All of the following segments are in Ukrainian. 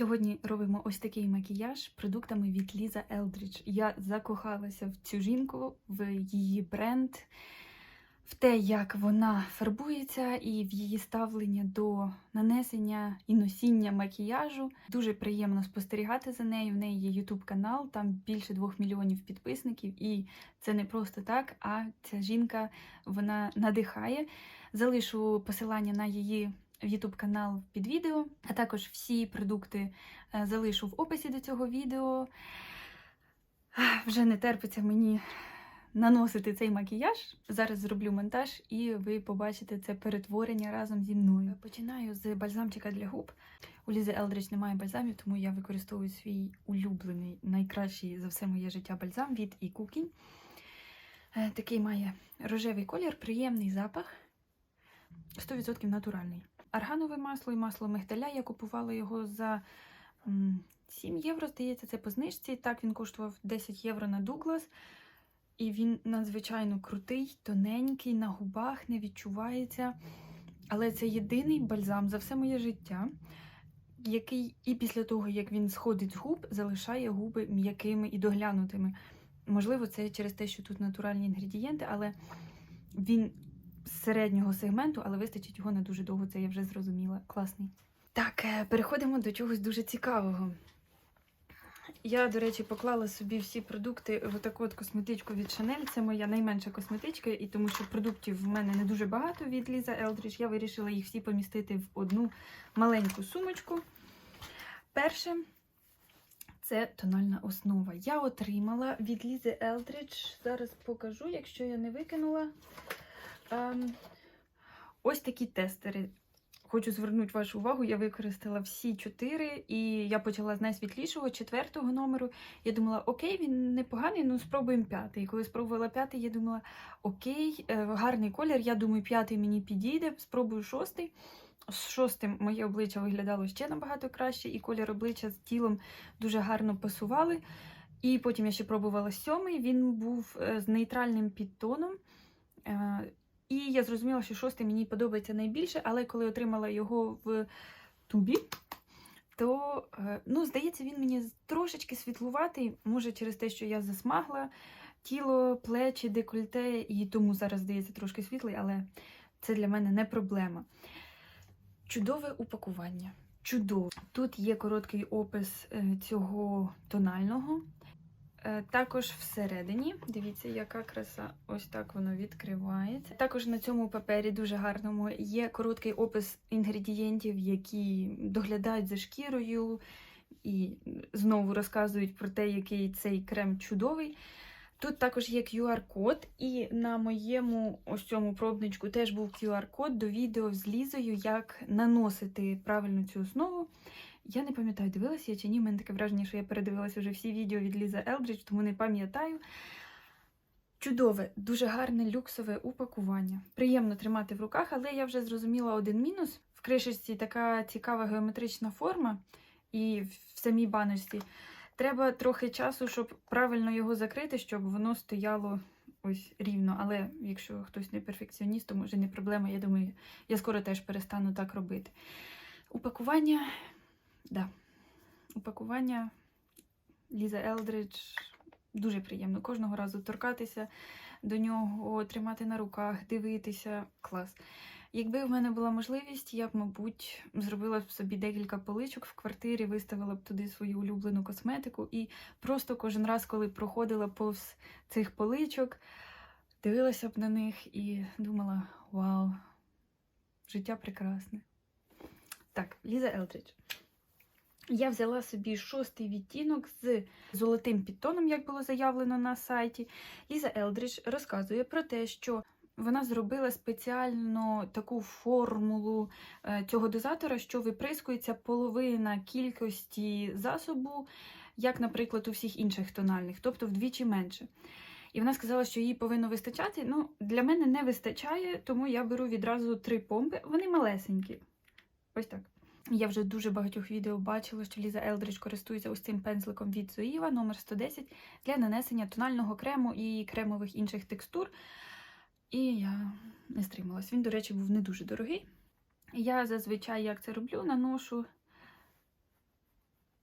Сьогодні робимо ось такий макіяж продуктами від Ліза Елдрідж. Я закохалася в цю жінку, в її бренд, в те, як вона фарбується, і в її ставлення до нанесення і носіння макіяжу. Дуже приємно спостерігати за нею. В неї є YouTube канал, там більше двох мільйонів підписників, і це не просто так. А ця жінка вона надихає. Залишу посилання на її YouTube канал під відео, а також всі продукти е, залишу в описі до цього відео. Вже не терпиться мені наносити цей макіяж. Зараз зроблю монтаж, і ви побачите це перетворення разом зі мною. Починаю з бальзамчика для губ. У Лізи Елдрич немає бальзамів, тому я використовую свій улюблений, найкращий за все моє життя бальзам від і. Е, Такий має рожевий колір, приємний запах. 100% натуральний. Арганове масло і масло мигдаля. Я купувала його за 7 євро, здається, це по знижці. Так, він коштував 10 євро на Douglas. І він надзвичайно крутий, тоненький, на губах не відчувається. Але це єдиний бальзам за все моє життя, який і після того, як він сходить з губ, залишає губи м'якими і доглянутими. Можливо, це через те, що тут натуральні інгредієнти, але він середнього сегменту, але вистачить його на дуже довго, це я вже зрозуміла. Класний. Так, е, переходимо до чогось дуже цікавого. Я, до речі, поклала собі всі продукти в таку от косметичку від Chanel. Це моя найменша косметичка, і тому що продуктів в мене не дуже багато від Ліза Елдріч. Я вирішила їх всі помістити в одну маленьку сумочку. Перше це тональна основа. Я отримала від Лізи Елдріч. Зараз покажу, якщо я не викинула. Ем, ось такі тестери. Хочу звернути вашу увагу, я використала всі чотири, і я почала з найсвітлішого, четвертого номеру. Я думала, окей, він непоганий, ну спробуємо п'ятий. І коли спробувала п'ятий, я думала, окей, е, гарний колір, я думаю, п'ятий мені підійде, спробую шостий. З шостим моє обличчя виглядало ще набагато краще, і колір обличчя з тілом дуже гарно пасували. І потім я ще пробувала сьомий, він був е, з нейтральним підтоном. І я зрозуміла, що шостий мені подобається найбільше, але коли отримала його в тубі, то, е, ну, здається, він мені трошечки світлуватий, може через те, що я засмагла тіло, плечі, декольте, і тому зараз здається трошки світлий, але це для мене не проблема. Чудове упакування. Чудово. Тут є короткий опис е, цього тонального. Е, Також всередині, дивіться, яка краса, ось так воно відкривається. Також на цьому папері дуже гарному є короткий опис інгредієнтів, які доглядають за шкірою, і знову розказують про те, який цей крем чудовий. Тут також є QR-код, і на моєму ось цьому пробничку теж був QR-код до відео з Лізою, як наносити правильно цю основу. Я не пам'ятаю, дивилася я чи ні. У мене таке враження, що я передивилася вже всі відео від Ліза Елдрідж, тому не пам'ятаю. Чудове, дуже гарне люксове упакування. Приємно тримати в руках, але я вже зрозуміла один мінус. В кришечці така цікава геометрична форма, і в самій баночці. Треба трохи часу, щоб правильно його закрити, щоб воно стояло ось рівно. Але якщо хтось не перфекціоніст, то може не проблема. Я думаю, я скоро теж перестану так робити. Упакування, да. Упакування Ліза Елдридж дуже приємно. Кожного разу торкатися до нього, тримати на руках, дивитися. Клас. Якби в мене була можливість, я б, мабуть, зробила б собі декілька поличок в квартирі, виставила б туди свою улюблену косметику і просто кожен раз, коли проходила повз цих поличок, дивилася б на них і думала: вау, життя прекрасне. Так, Ліза Елдридж. Я взяла собі шостий відтінок з золотим підтоном, як було заявлено на сайті. Ліза Елдридж розказує про те, що вона зробила спеціально таку формулу е, цього дозатора, що виприскується половина кількості засобу, як, наприклад, у всіх інших тональних, тобто вдвічі менше. І вона сказала, що їй повинно вистачати. Ну, для мене не вистачає, тому я беру відразу три помпи. Вони малесенькі. Ось так. Я вже дуже багатьох відео бачила, що Ліза Елдридж користується ось цим пензликом від Зоїва номер 110 для нанесення тонального крему і кремових інших текстур. І я не стрималась. Він, до речі, був не дуже дорогий. Я зазвичай, як це роблю, наношу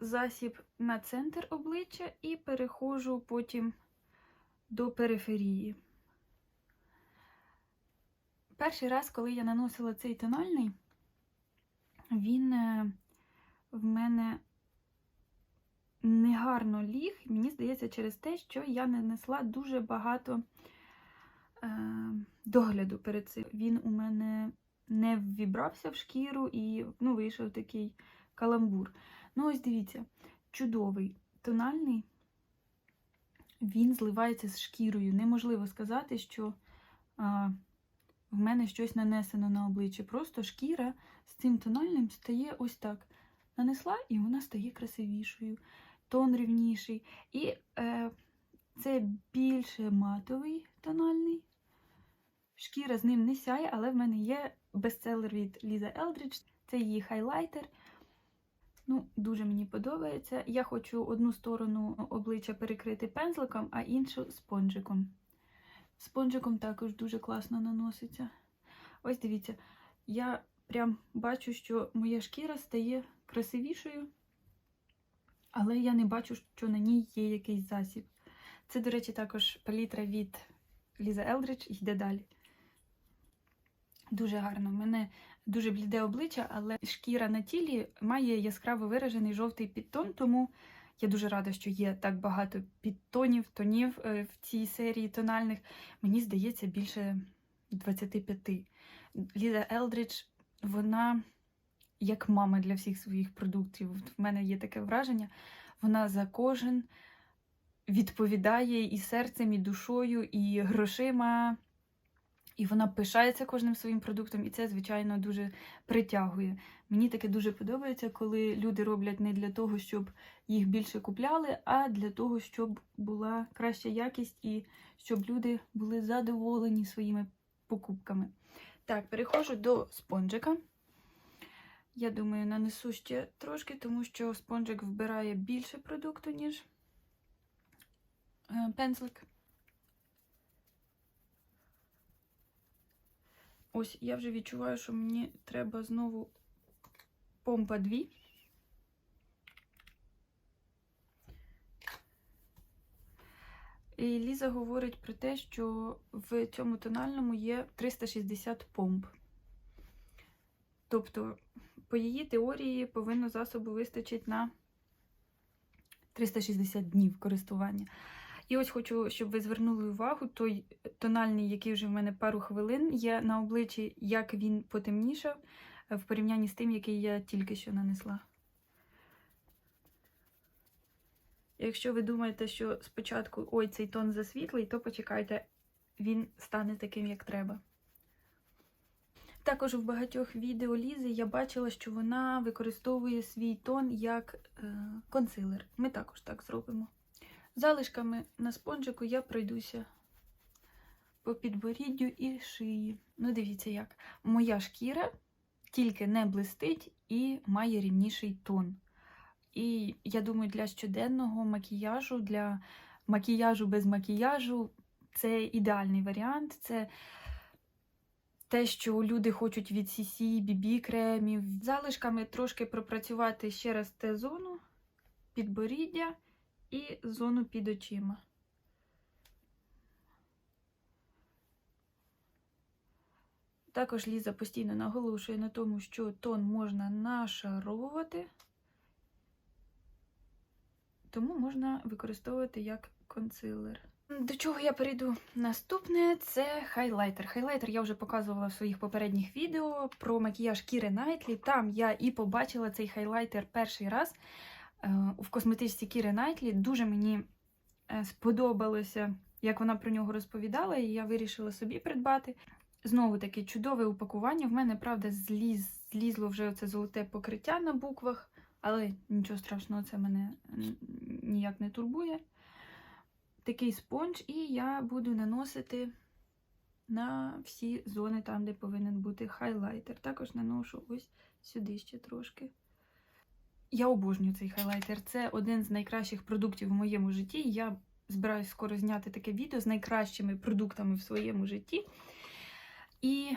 засіб на центр обличчя і переходжу потім до периферії. Перший раз, коли я наносила цей тональний, він е, в мене негарно ліг, мені здається, через те, що я не несла дуже багато е, догляду перед цим. Він у мене не ввібрався в шкіру і ну, вийшов такий каламбур. Ну, ось дивіться, чудовий тональний, він зливається з шкірою. Неможливо сказати, що в мене щось нанесено на обличчя. Просто шкіра з цим тональним стає ось так. Нанесла, і вона стає красивішою, тон рівніший. І е, це більше матовий тональний. Шкіра з ним не сяє, але в мене є бестселер від Ліза Елдрідж. Це її хайлайтер. Ну, дуже мені подобається. Я хочу одну сторону обличчя перекрити пензликом, а іншу спонжиком. Спонжиком також дуже класно наноситься. Ось дивіться, я прям бачу, що моя шкіра стає красивішою, але я не бачу, що на ній є якийсь засіб. Це, до речі, також палітра від Ліза Елдридж йде далі. Дуже гарно. У мене дуже бліде обличчя, але шкіра на тілі має яскраво виражений жовтий підтон, тому я дуже рада, що є так багато підтонів, тонів е, в цій серії тональних. Мені здається, більше 25. Ліза Елдридж, вона як мама для всіх своїх продуктів. В мене є таке враження. Вона за кожен відповідає і серцем, і душою, і грошима. І вона пишається кожним своїм продуктом, і це, звичайно, дуже притягує. Мені таке дуже подобається, коли люди роблять не для того, щоб їх більше купляли, а для того, щоб була краща якість і щоб люди були задоволені своїми покупками. Так, переходжу до спонжика. Я думаю, нанесу ще трошки, тому що спонжик вбирає більше продукту, ніж е, пензлик. Ось я вже відчуваю, що мені треба знову помпа 2. І Ліза говорить про те, що в цьому тональному є 360 помп. Тобто, по її теорії повинно засобу вистачить на 360 днів користування. І ось хочу, щоб ви звернули увагу, той тональний, який вже в мене пару хвилин є на обличчі, як він потемнішав в порівнянні з тим, який я тільки що нанесла. Якщо ви думаєте, що спочатку ой, цей тон засвітлий, то почекайте, він стане таким, як треба. Також в багатьох відео Лізи я бачила, що вона використовує свій тон як е, консилер. Ми також так зробимо. Залишками на спонжику я пройдуся по підборіддю і шиї. Ну, дивіться, як моя шкіра тільки не блистить і має рівніший тон. І я думаю, для щоденного макіяжу, для макіяжу без макіяжу це ідеальний варіант. Це те, що люди хочуть від CC, BB кремів. Залишками трошки пропрацювати ще раз Т-зону, підборіддя і зону під очима. Також Ліза постійно наголошує на тому, що тон можна нашаровувати, тому можна використовувати як консилер. До чого я перейду? Наступне це хайлайтер. Хайлайтер я вже показувала в своїх попередніх відео про макіяж Кіри Найтлі. Там я і побачила цей хайлайтер перший раз в косметичці Кіри Найтлі. Дуже мені е, сподобалося, як вона про нього розповідала, і я вирішила собі придбати. Знову таки чудове упакування. В мене, правда, зліз, злізло вже оце золоте покриття на буквах, але нічого страшного, це мене ніяк не турбує. Такий спонж, і я буду наносити на всі зони, там, де повинен бути хайлайтер. Також наношу ось сюди ще трошки. Я обожнюю цей хайлайтер. Це один з найкращих продуктів в моєму житті. Я збираюся скоро зняти таке відео з найкращими продуктами в своєму житті. І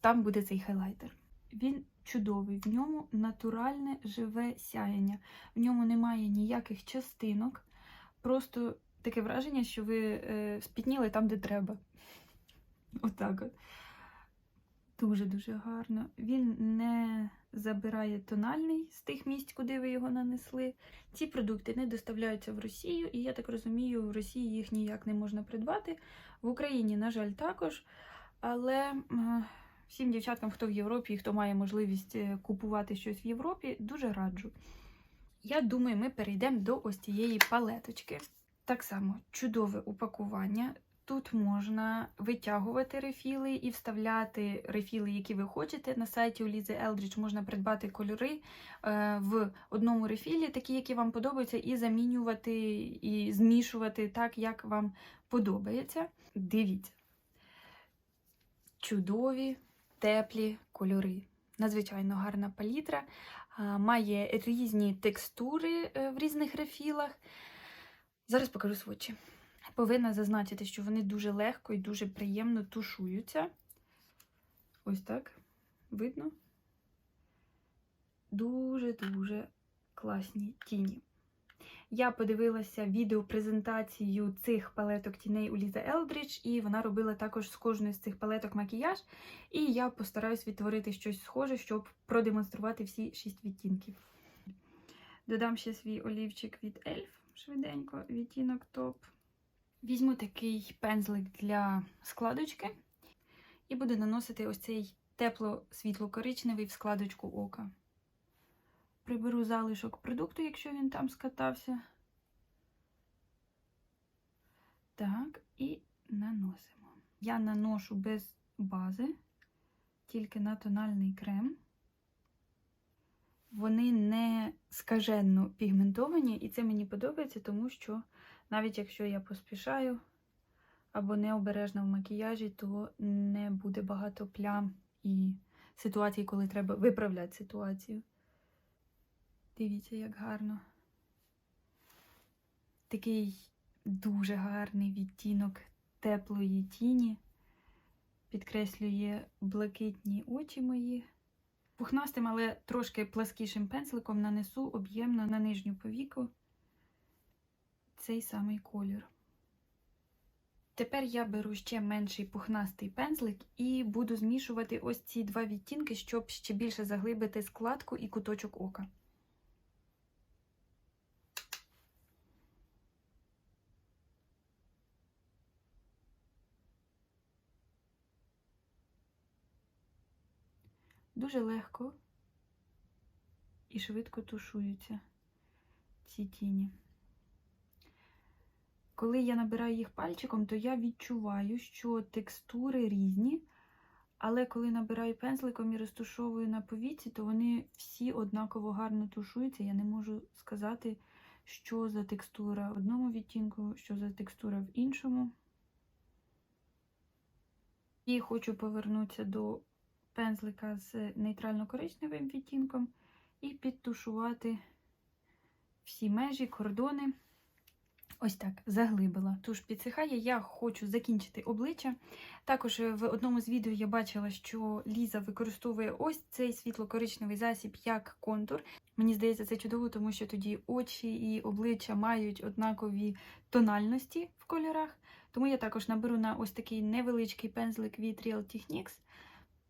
там буде цей хайлайтер. Він чудовий. В ньому натуральне живе сяєння. В ньому немає ніяких частинок. Просто таке враження, що ви е, спітніли там, де треба. Отак от. Дуже-дуже гарно. Він не забирає тональний з тих місць, куди ви його нанесли. Ці продукти не доставляються в Росію, і я так розумію, в Росії їх ніяк не можна придбати. В Україні, на жаль, також. Але е, всім дівчаткам, хто в Європі і хто має можливість е, купувати щось в Європі, дуже раджу. Я думаю, ми перейдемо до ось цієї палеточки. Так само чудове упакування. Тут можна витягувати рефіли і вставляти рефіли, які ви хочете. На сайті у Лізи Елдріч можна придбати кольори е, в одному рефілі, такі, які вам подобаються, і замінювати, і змішувати так, як вам подобається. Дивіться. Чудові, теплі кольори. Надзвичайно гарна палітра. Має різні текстури е, в різних рефілах. Зараз покажу свочі. Повинна зазначити, що вони дуже легко і дуже приємно тушуються. Ось так. Видно? Дуже-дуже класні тіні. Я подивилася відеопрезентацію цих палеток тіней у Ліза Елдріч, і вона робила також з кожної з цих палеток макіяж. І я постараюсь відтворити щось схоже, щоб продемонструвати всі шість відтінків. Додам ще свій олівчик від Elf, швиденько, відтінок топ. Візьму такий пензлик для складочки і буду наносити ось цей тепло-світло-коричневий в складочку ока. Приберу залишок продукту, якщо він там скатався. Так, і наносимо. Я наношу без бази, тільки на тональний крем. Вони не скаженно пігментовані, і це мені подобається, тому що навіть якщо я поспішаю або необережна в макіяжі, то не буде багато плям і ситуацій, коли треба виправляти ситуацію. Дивіться, як гарно. Такий дуже гарний відтінок теплої тіні. Підкреслює блакитні очі мої. Пухнастим, але трошки пласкішим пензликом нанесу об'ємно на нижню повіку цей самий колір. Тепер я беру ще менший пухнастий пензлик і буду змішувати ось ці два відтінки, щоб ще більше заглибити складку і куточок ока. Дуже легко і швидко тушуються ці тіні. Коли я набираю їх пальчиком, то я відчуваю, що текстури різні, але коли набираю пензликом і розтушовую на повіці, то вони всі однаково гарно тушуються. Я не можу сказати, що за текстура в одному відтінку, що за текстура в іншому. І хочу повернутися до пензлика з нейтрально-коричневим відтінком і підтушувати всі межі, кордони. Ось так, заглибила. Туш підсихає. Я хочу закінчити обличчя. Також в одному з відео я бачила, що Ліза використовує ось цей світло-коричневий засіб як контур. Мені здається, це чудово, тому що тоді очі і обличчя мають однакові тональності в кольорах. Тому я також наберу на ось такий невеличкий пензлик від Real Techniques.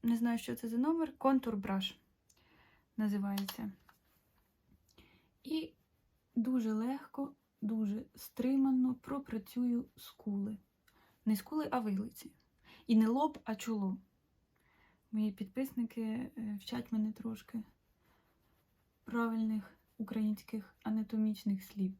Не знаю, що це за номер. Контур Brush називається. І дуже легко дуже стримано пропрацюю скули. Не скули, а вилиці. І не лоб, а чоло. Мої підписники е, вчать мене трошки правильних українських анатомічних слів.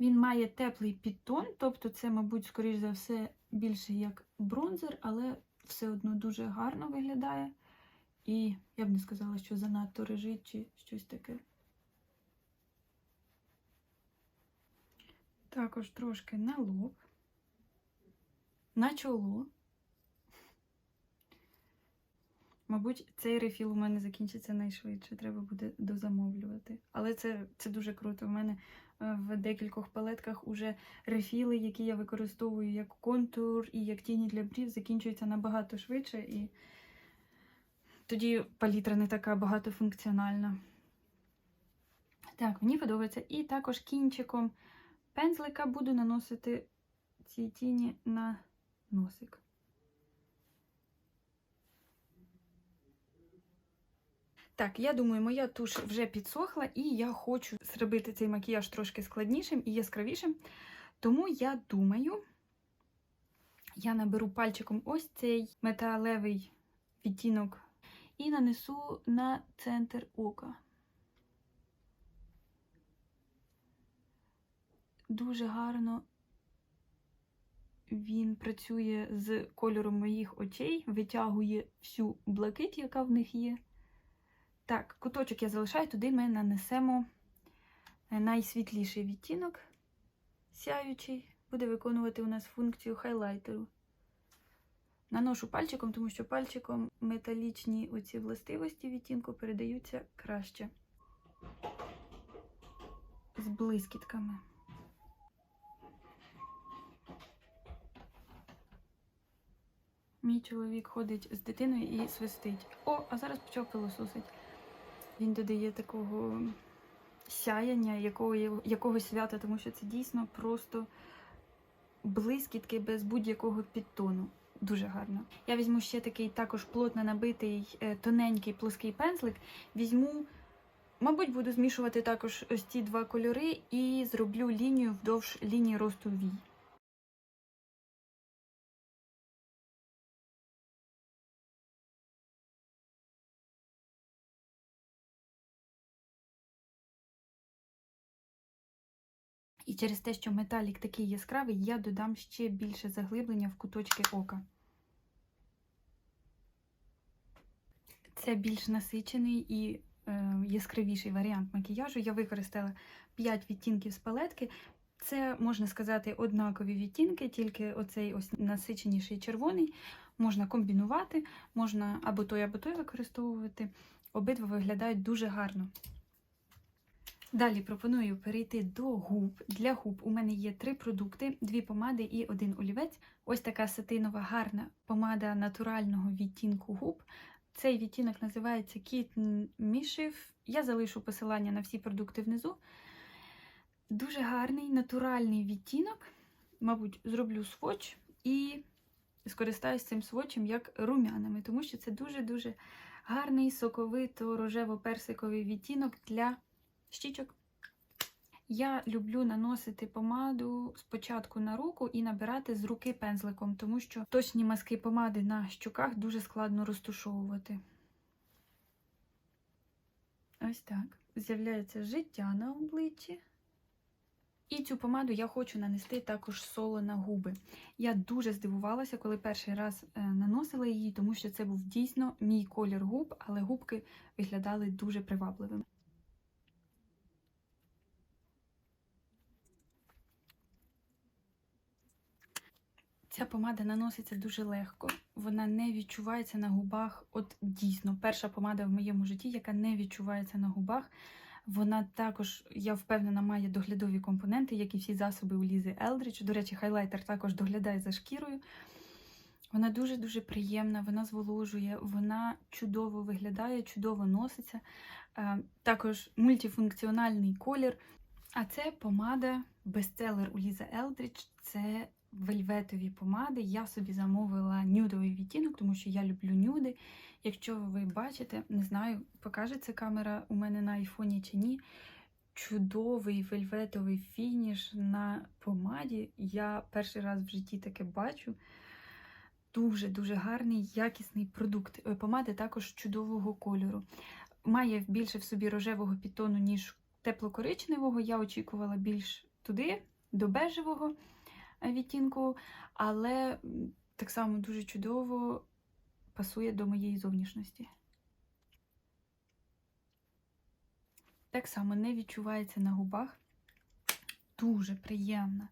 Він має теплий підтон, тобто це, мабуть, скоріш за все, більше як бронзер, але все одно дуже гарно виглядає. І я б не сказала, що занадто режить чи щось таке. Також трошки на лоб, на чоло. Мабуть, цей рефіл у мене закінчиться найшвидше, треба буде дозамовлювати. Але це це дуже круто. У мене е, в декількох палетках уже рефіли, які я використовую як контур і як тіні для брів, закінчуються набагато швидше. І тоді палітра не така багатофункціональна. Так, мені подобається. І також кінчиком пензлика буду наносити ці тіні на носик. Так, я думаю, моя туш вже підсохла, і я хочу зробити цей макіяж трошки складнішим і яскравішим. Тому я думаю, я наберу пальчиком ось цей металевий відтінок і нанесу на центр ока. Дуже гарно він працює з кольором моїх очей, витягує всю блакить, яка в них є. Так, куточок я залишаю, туди ми нанесемо найсвітліший відтінок, сяючий, буде виконувати у нас функцію хайлайтеру. Наношу пальчиком, тому що пальчиком металічні оці властивості відтінку передаються краще. З блискітками. Мій чоловік ходить з дитиною і свистить. О, а зараз почав пилососить. Він додає такого сяяння, якого, якогось свята, тому що це дійсно просто блискітки без будь-якого підтону. Дуже гарно. Я візьму ще такий також плотно набитий е, тоненький плоский пензлик. Візьму, мабуть, буду змішувати також ось ці два кольори і зроблю лінію вдовж лінії росту вій. І через те, що металік такий яскравий, я додам ще більше заглиблення в куточки ока. Це більш насичений і е, яскравіший варіант макіяжу. Я використала 5 відтінків з палетки. Це, можна сказати, однакові відтінки, тільки оцей ось насиченіший червоний. Можна комбінувати, можна або той, або той використовувати. Обидва виглядають дуже гарно. Далі пропоную перейти до губ. Для губ у мене є три продукти: дві помади і один олівець. Ось така сатинова гарна помада натурального відтінку губ. Цей відтінок називається Kitten Mischief. Я залишу посилання на всі продукти внизу. Дуже гарний натуральний відтінок. Мабуть, зроблю сводч і скористаюсь цим сводчем як румянами, тому що це дуже-дуже гарний соковито рожево-персиковий відтінок для щічок. Я люблю наносити помаду спочатку на руку і набирати з руки пензликом, тому що точні маски помади на щоках дуже складно розтушовувати. Ось так. З'являється життя на обличчі. І цю помаду я хочу нанести також соло на губи. Я дуже здивувалася, коли перший раз е, наносила її, тому що це був дійсно мій колір губ, але губки виглядали дуже привабливими. Ця помада наноситься дуже легко, вона не відчувається на губах. От дійсно, перша помада в моєму житті, яка не відчувається на губах. Вона також, я впевнена, має доглядові компоненти, як і всі засоби у Лізи Елдріч. До речі, хайлайтер також доглядає за шкірою. Вона дуже-дуже приємна, вона зволожує, вона чудово виглядає, чудово носиться. Е, також мультифункціональний колір. А це помада бестселер у Ліза Елдріч. Це вельветові помади. Я собі замовила нюдовий відтінок, тому що я люблю нюди. Якщо ви бачите, не знаю, покаже ця камера у мене на айфоні чи ні. Чудовий вельветовий фініш на помаді. Я перший раз в житті таке бачу. Дуже-дуже гарний, якісний продукт. Е, помади також чудового кольору. Має більше в собі рожевого підтону, ніж тепло-коричневого. Я очікувала більш туди, до бежевого відтінку, але так само дуже чудово пасує до моєї зовнішності. Так само не відчувається на губах. Дуже приємна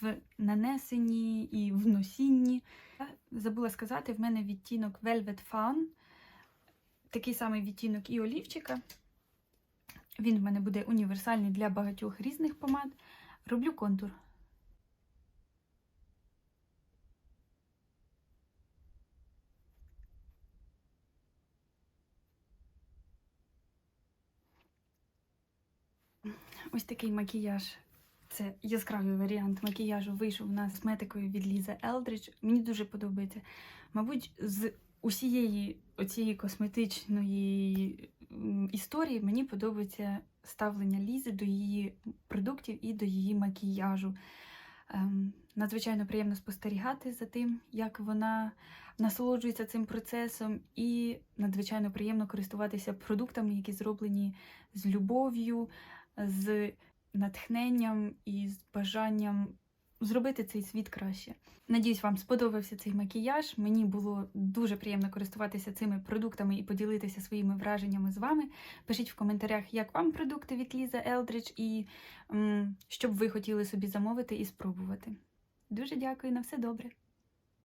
в нанесенні і в носінні. Забула сказати, в мене відтінок Velvet Fawn. Такий самий відтінок і олівчика. Він в мене буде універсальний для багатьох різних помад. Роблю контур. Ось такий макіяж. Це яскравий варіант макіяжу вийшов у нас з метикою від Ліза Елдридж. Мені дуже подобається. Мабуть, з усієї оцієї косметичної історії мені подобається ставлення Лізи до її продуктів і до її макіяжу. Ем, надзвичайно приємно спостерігати за тим, як вона насолоджується цим процесом, і надзвичайно приємно користуватися продуктами, які зроблені з любов'ю, з натхненням і з бажанням зробити цей світ краще. Надіюсь, вам сподобався цей макіяж. Мені було дуже приємно користуватися цими продуктами і поділитися своїми враженнями з вами. Пишіть в коментарях, як вам продукти від Ліза Елдридж і м, що б ви хотіли собі замовити і спробувати. Дуже дякую на все добре.